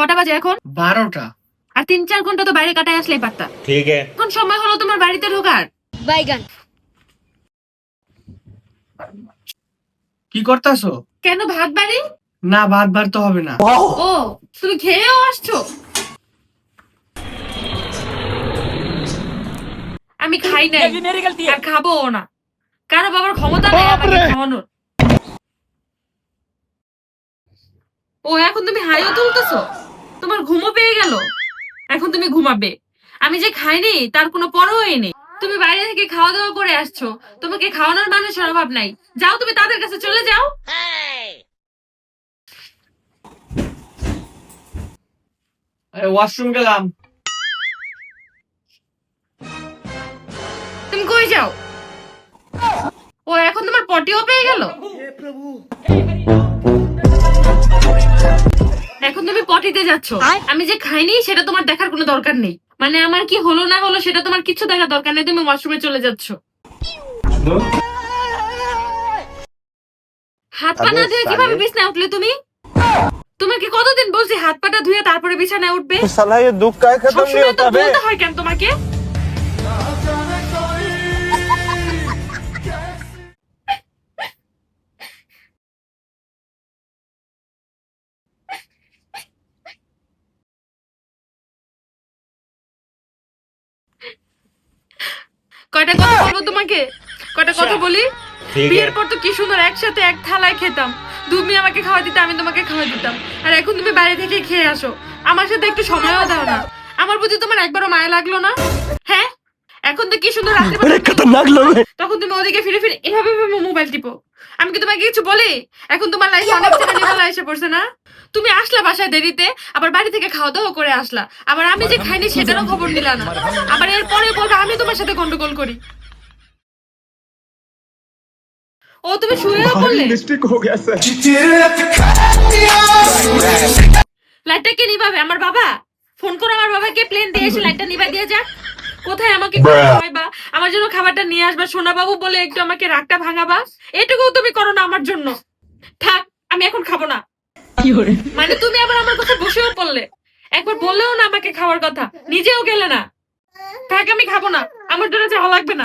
কটা বাজে এখন? বারোটা। আর তিন চার ঘণ্টা তো বাইরে কাটায় আসলেই পারতা ঠিক এখন সময় হলো তোমার বাড়িতে ঢোকার? বাইগান। কি করতাছো? কেন ভাত বাড়ি? না ভাত বাড়তে হবে না। ও তুমি খেয়েও আসছো? আমি খাই নাই আর খাব না। কারও বাবার ক্ষমতা নেই আমাকে খাওয়ানোর। ও এখন তুমি হাইও তুলতেছো? তোমার ঘুমো পেয়ে গেল। এখন তুমি ঘুমাবে। আমি যে খাইনি তার কোনো পরোই নেই। তুমি বাইরে থেকে খাওয়া দাওয়া করে আসছো। তোমাকে খাওয়ানোর মানুষের অভাব নাই। যাও তুমি তাদের কাছে চলে যাও। ওয়াশরুম গেলাম। তুমি কই যাও? ও এখন তোমার পটিও পেয়ে গেল? এখন তুমি পটিতে যাচ্ছ। আমি যে খাইনি সেটা তোমার দেখার কোনো দরকার নেই। মানে আমার কি হলো না হলো সেটা তোমার কিছু দেখার দরকার নেই তুমি ওয়াশরুমে চলে যাচ্ছ। হাত পা না ধুয়ে কীভাবে বিছনা উঠলে তুমি? তোমাকে কতদিন বলছি হাত পাটা ধুয়ে তারপরে বিছানায় উঠবে? দুঃখ হয় কেন তোমাকে? কয়টা কথা বলি? বিয়ের পর তো কি সুন্দর একসাথে এক থালায় খেতাম। তুমি আমাকে খাওয়া দিতে আমি তোমাকে খাওয়া দিতাম। আর এখন তুমি বাইরে থেকে খেয়ে আসো। আমার সাথে একটু সময়ও দাও না। আমার প্রতি তোমার একবারও মায়া লাগল না? হ্যাঁ? এখন তো কি সুন্দর রাত্রে তখন তুমি ওদিকে ফিরে ফিরে এভাবে মোবাইল টিপো। আমি কি তোমাকে কিছু বলি? এখন তোমার লাইফে অনেক ঝামেলা এসে পড়ছে না? তুমি আসলা বাসায় দেরিতে আবার বাড়ি থেকে খাওয়া দাওয়া করে আসলা। আবার আমি যে খাইনি সেটারও খবর নিলা না। আবার এরপরে বলবে আমি তোমার সাথে গন্ডগোল করি। ও তুমি শুয়েও পড়লে? লাইটটা কে নিভাবে? আমার বাবা? ফোন করো আমার বাবাকে প্লেন দিয়ে এসে লাইটটা নিভাই দিয়ে যাক। কোথায় আমাকে খাওয়াইবা? আমার জন্য খাবারটা নিয়ে আসবা সোনা বাবু বলে একটু আমাকে রাগটা ভাঙাবা। এটুকু তুমি করো না আমার জন্য। থাক আমি এখন খাব না। মানে তুমি আবার আমার কথা বসেও পড়লে। একবার বললেও না আমাকে খাওয়ার কথা। নিজেও গেলে না। থাক আমি খাব না। আমার জন্য যাওয়া লাগবে না।